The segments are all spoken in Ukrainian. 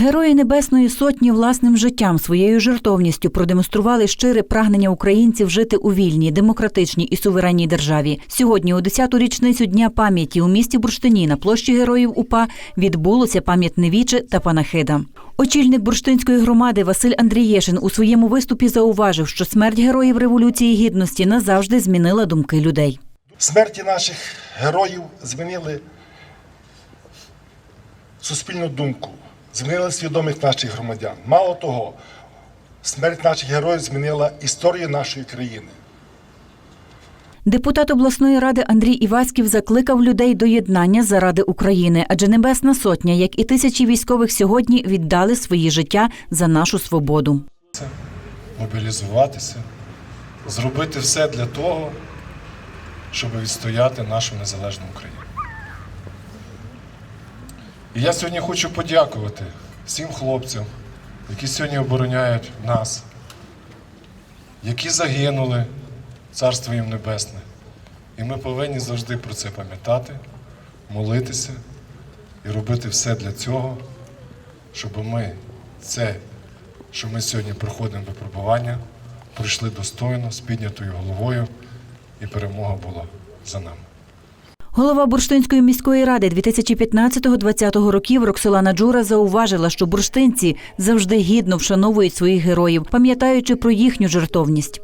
Герої Небесної Сотні власним життям, своєю жертовністю продемонстрували щире прагнення українців жити у вільній, демократичній і суверенній державі. Сьогодні, у 10-ту річницю Дня пам'яті у місті Бурштині на площі Героїв УПА відбулося пам'ятне віче та панахида. Очільник бурштинської громади Василь Андрієшин у своєму виступі зауважив, що смерть героїв Революції Гідності назавжди змінила думки людей. Смерті наших героїв змінили суспільну думку, змінили свідомість наших громадян. Мало того, смерть наших героїв змінила історію нашої країни. Депутат обласної ради Андрій Іваськів закликав людей до єднання заради України, адже Небесна Сотня, як і тисячі військових сьогодні, віддали свої життя за нашу свободу. Це мобілізуватися, зробити все для того, щоб відстояти нашу незалежну Україну. І я сьогодні хочу подякувати всім хлопцям, які сьогодні обороняють нас, які загинули, царство їм небесне. І ми повинні завжди про це пам'ятати, молитися і робити все для цього, щоб ми це, що ми сьогодні проходимо випробування, пройшли достойно, з піднятою головою, і перемога була за нами. Голова Бурштинської міської ради 2015-2020 років Роксолана Джура зауважила, що бурштинці завжди гідно вшановують своїх героїв, пам'ятаючи про їхню жертовність.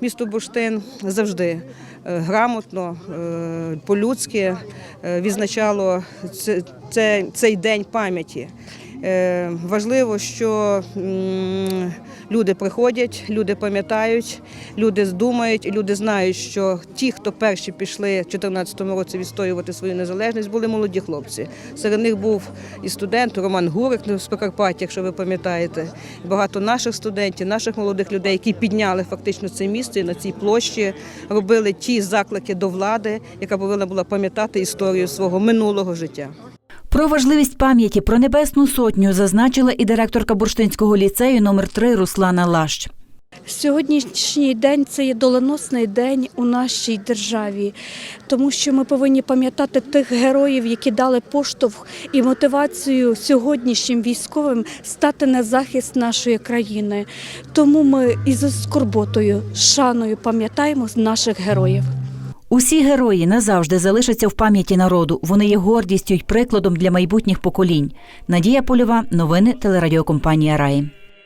Місто Бурштин завжди е, грамотно, е, по-людськи е, відзначало це- це- цей день пам'яті. Е, Важливо, що люди приходять, люди пам'ятають, люди думають, люди знають, що ті, хто перші пішли в 2014 році відстоювати свою незалежність, були молоді хлопці. Серед них був і студент Роман Гурик з Прикарпаття, якщо ви пам'ятаєте. Багато наших студентів, наших молодих людей, які підняли фактично це місто і на цій площі робили ті заклики до влади, яка повинна була пам'ятати історію свого минулого життя. Про важливість пам'яті про Небесну Сотню зазначила і директорка Бурштинського ліцею номер 3 Руслана Лащ. Сьогоднішній день це є доленосний день у нашій державі, тому що ми повинні пам'ятати тих героїв, які дали поштовх і мотивацію сьогоднішнім військовим стати на захист нашої країни. Тому ми із скорботою, шаною пам'ятаємо наших героїв. Усі герої назавжди залишаться в пам'яті народу. Вони є гордістю й прикладом для майбутніх поколінь. Надія Польова, новини телерадіокомпанія Раї.